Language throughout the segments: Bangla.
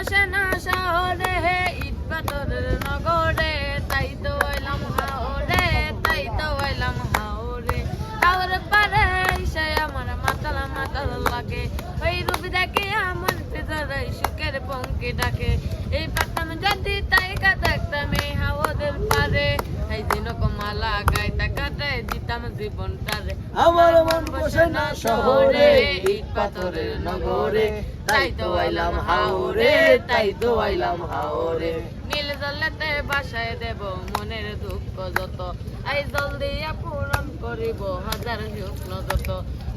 বসে না শহরে ইট পাথরের নগরে তাই তো এলাম হাওরে তাই তো এলাম হাওরে। হাওরে পারে সে আমার মাতাল মাতাল লাগে। ওই রূপ দেখে আমার ভিতরে সুখের পঙ্কি ডাকে। এই পাতাম যদি তাই কা দেখতাম এই হাওদের পারে এই দিন কমালা গাইতা দিতাম জীবনটারে। আমার মন বসে না শহরে ইট পাথরের নগরে। তাই তো আইলাম হাওরে তাই তো আইলাম হাওরে নীল জলেতে বাসায় দেব মনের দুঃখ যত। এই জল দিয়া পূরণ করিব হাজার শুকনো যত।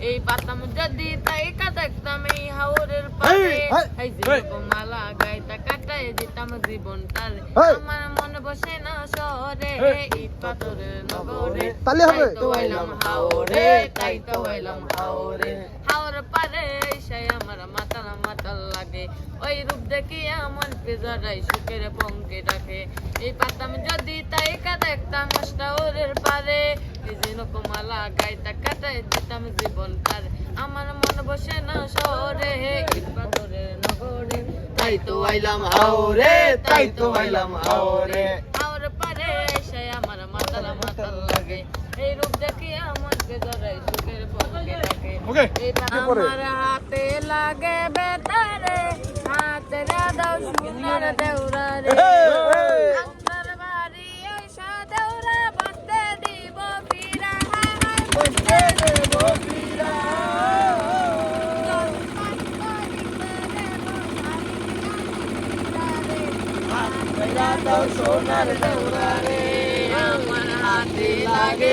এই পাতাম যদি তাই কা এই হাওরের পারে এই, মালা গাইতা কাটায় দিতাম জীবনটারে এই। আমার মনে বসে না শহরে ইট পাথরের নগরে। তাই তো আইলাম হাওরে তাই তো আইলাম হাওরে হাওর পারে সে আমার মাতাল মাতাল ওই রূপ দেখি আমার পেজারাই সুখের পঙ্কে ডাকে। এই পাতাম যদি তাই দেখতাম অষ্টাওরের পারে। এই যে নকমালা গাইতা কাটাই দিতাম জীবনটার। আমার মন বসে না শহরে ইট পাথরের নগরে তাই তো আইলাম হাওরে, তাই তো আইলাম হাওরে। হাওর পারে সে আমার মাতাল মাতাল লাগে। এই রূপ দেখি আমার পেজারাই সুখের পঙ্কে ডাকে। ওকে আমার হাতে লাগে বেতারে হাতে দাও সুন্দর দেউরা রে আমার বাড়ি এসা দেউরা বাঁধতে দিব ফিরা। বাঁধতে দিব ফিরা। সোনার দেউরা রে আমার হাতে লাগে